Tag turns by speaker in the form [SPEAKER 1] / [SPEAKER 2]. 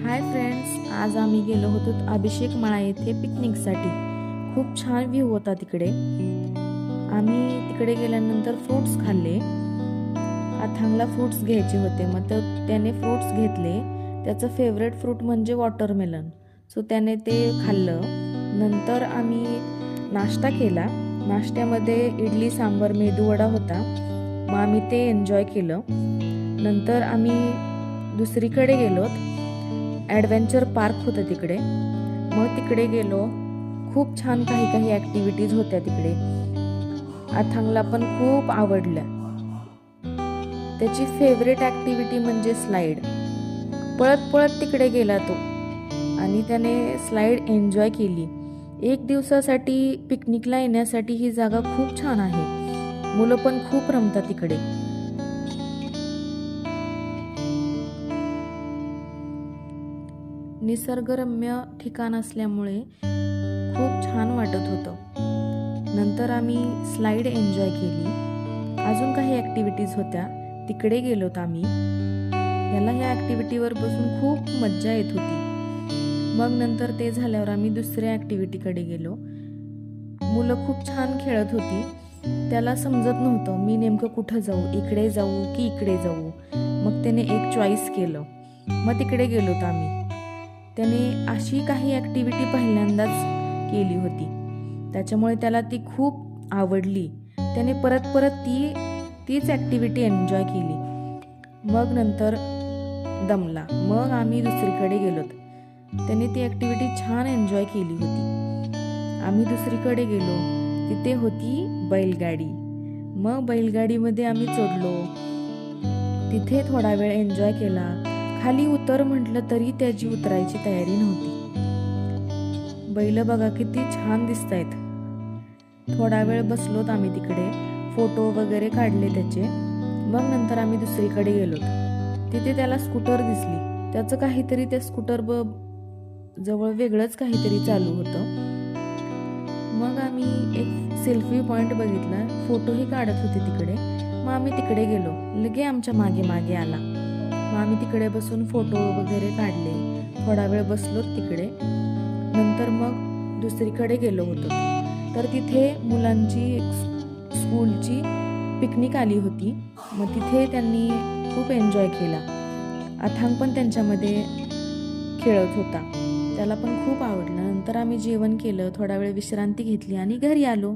[SPEAKER 1] Hi friends आज आम्ही गेलो होतो अभिषेक मळा येथे पिकनिकसाठी. खूप छान व्ह्यू होता तिकडे. आम्ही तिकडे गेल्यानंतर फ्रूट्स खाल्ले. अथांगला फ्रूट्स घ्यायचे होते. मग तर त्याने फ्रूट्स घेतले. त्याचं फेवरेट फ्रूट म्हणजे वॉटरमेलन सो त्याने ते खाल्लं. नंतर आम्ही नाश्ता केला. नाश्त्यामध्ये इडली सांबर मेदूवडा होता. मग आम्ही ते एन्जॉय केलं. नंतर आम्ही दुसरीकडे गेलो ॲडव्हेंचर पार्क होतं तिकडे. मग तिकडे गेलो. खूप छान काही काही ॲक्टिव्हिटीज होत्या तिकडे. अथांगला पण खूप आवडल्या त्याची फेवरेट ॲक्टिव्हिटी म्हणजे स्लाईड पळत पळत तिकडे गेला तो. आणि त्याने स्लाईड एन्जॉय केली. एक दिवसासाठी पिकनिकला येण्यासाठी ही जागा खूप छान आहे. मुलं पण खूप रमतात तिकडे. निसर्गरम्य ठिकाण असल्यामुळे खूप छान वाटत होतं. नंतर आम्ही स्लाईड एन्जॉय केली. अजून काही ॲक्टिव्हिटीज होत्या. तिकडे गेलोत आम्ही. याला ह्या ॲक्टिव्हिटीवर बसून खूप मज्जा येत होती. मग नंतर ते झाल्यावर आम्ही दुसऱ्या ॲक्टिव्हिटीकडे गेलो. मुलं खूप छान खेळत होती. त्याला समजत नव्हतं मी नेमकं कुठं जाऊ इकडे जाऊ की इकडे जाऊ. मग त्याने एक चॉईस केलं. मग तिकडे गेलोत आम्ही. त्याने अशी काही ॲक्टिव्हिटी पहिल्यांदाच केली होती. त्याच्यामुळे त्याला ती खूप आवडली. त्याने परत परत ती तीच ॲक्टिव्हिटी एन्जॉय केली. मग नंतर दमला. मग आम्ही दुसरीकडे गेलोत. त्याने ती ॲक्टिव्हिटी छान एन्जॉय केली होती. आम्ही दुसरीकडे गेलो. तिथे होती बैलगाडी. मग बैलगाडीमध्ये आम्ही चढलो. तिथे थोडा वेळ एन्जॉय केला. खाली उतर म्हटलं तरी त्याची उतरायची तयारी नव्हती. बैल बघा किती छान दिसत आहेत थोडा वेळ बसलोत आम्ही तिकडे. फोटो वगैरे काढले त्याचे. मग नंतर आम्ही दुसरीकडे गेलो तिथे त्याला स्कूटर दिसली. त्याचं काहीतरी त्या स्कूटर ब जवळ वेगळंच काहीतरी चालू होतं. मग आम्ही एक सेल्फी पॉईंट बघितला. फोटोही काढत होते तिकडे. मग आम्ही तिकडे गेलो. लगे आमच्या मागे मागे आला. मग आम्ही तिकडे बसून फोटो वगैरे काढले. थोडा वेळ बसलो तिकडे. नंतर मग दुसरीकडे गेलो होतो. तर तिथे मुलांची एक स्कूलची पिकनिक आली होती. मग तिथे त्यांनी खूप एन्जॉय केला. अथांग पण त्यांच्यामध्ये खेळत होता. त्याला पण खूप आवडलं. नंतर आम्ही जेवण केलं. थोडा वेळ विश्रांती घेतली आणि घरी आलो.